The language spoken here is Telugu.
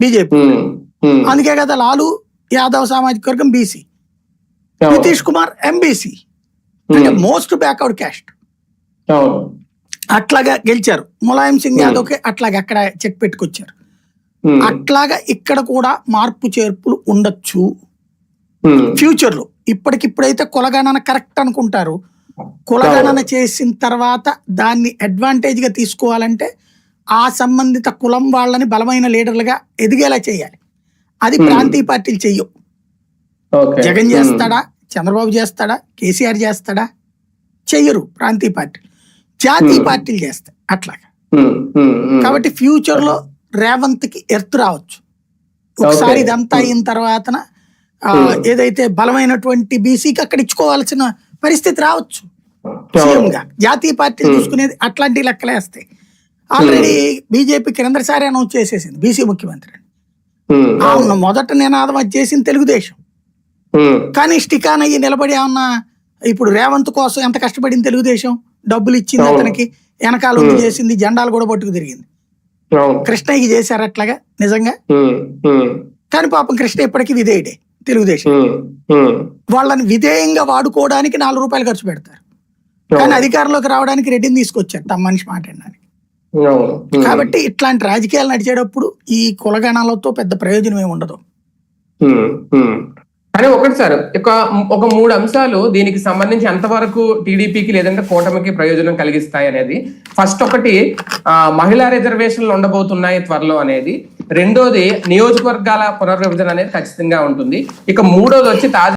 బీజేపీ. అందుకే కదా లాలు యాదవ్ సామాజిక వర్గం బీసీ. నితీష్ కుమార్ ఎంబీసీ. అంటే మోస్ట్ బ్యాక్వర్డ్ క్యాస్ట్. అట్లాగా గెలిచారు. ములాయం సింగ్ యాదవ్కి అట్లాగా అక్కడ చెక్ పెట్టుకొచ్చారు. అట్లాగా ఇక్కడ కూడా మార్పు చేర్పులు ఉండొచ్చు. ఫ్యూచర్లో ఇప్పటికిప్పుడైతే కులగణన కరెక్ట్ అనుకుంటారు. కులగణన చేసిన తర్వాత దాన్ని అడ్వాంటేజ్గా తీసుకోవాలంటే ఆ సంబంధిత కులం వాళ్ళని బలమైన లీడర్లుగా ఎదిగేలా చేయాలి. అది ప్రాంతీయ పార్టీలు చెయ్యవు ఓకే. జగన్ చేస్తాడా? చంద్రబాబు చేస్తాడా? కేసీఆర్ చేస్తాడా? చెయ్యరు ప్రాంతీయ పార్టీ. జాతీయ పార్టీలు చేస్తాయి అట్లాగా. కాబట్టి ఫ్యూచర్లో రేవంత్కి ఎర్త్ రావచ్చు. ఒకసారి. ఇదంతా అయిన తర్వాత ఏదైతే బలమైనటువంటి బీసీకి అక్కడ ఇచ్చుకోవాల్సిన పరిస్థితి రావచ్చు. జాతీయ పార్టీలు చూసుకునేది అట్లాంటి లెక్కలేస్తాయి. ఆల్రెడీ బీజేపీ క్రిందసారి అనౌన్స్ చేసేసింది బీసీ ముఖ్యమంత్రి. అని. ఉమ్, అవును. మొదట నినాదం అది చేసింది తెలుగుదేశం. ఉమ్, కానీ స్టికాన్ అయ్యి నిలబడి ఏమన్నా ఇప్పుడు రేవంత్ కోసం ఎంత కష్టపడింది తెలుగుదేశం? డబ్బులు ఇచ్చింది. అతనికి వెనకాల ఉండి చేసింది జెండాలు కూడా పట్టుకు తిరిగింది. కృష్ణయ్యకి చేశారు అట్లాగా నిజంగా? కానీ పాపం కృష్ణ ఇప్పటికీ విధేయుడే తెలుగుదేశం. వాళ్ళని విధేయంగా వాడుకోవడానికి నాలుగు రూపాయలు ఖర్చు పెడతారు. కానీ అధికారంలోకి రావడానికి రెడ్డిని తీసుకొచ్చారు తమ మనిషి మాట్లాడడానికి ఉమ్, కాబట్టి ఇట్లాంటి రాజకీయాలు నడిచేటప్పుడు ఈ కులగణాలతో పెద్ద ప్రయోజనం ఏమి ఉండదు. కానీ ఒకటి సార్ ఒక ఒక మూడు అంశాలు దీనికి సంబంధించి ఎంతవరకు టీడీపీకి లేదంటే కూటమికి ప్రయోజనం కలిగిస్తాయి అనేది. ఫస్ట్ ఒకటి ఆ, మహిళా రిజర్వేషన్లు ఉండబోతున్నాయి త్వరలో అనేది. రెండోది నియోజకవర్గాల పునర్విభజన అనేది ఖచ్చితంగా ఉంటుంది. ఇక మూడోది వచ్చి తాజా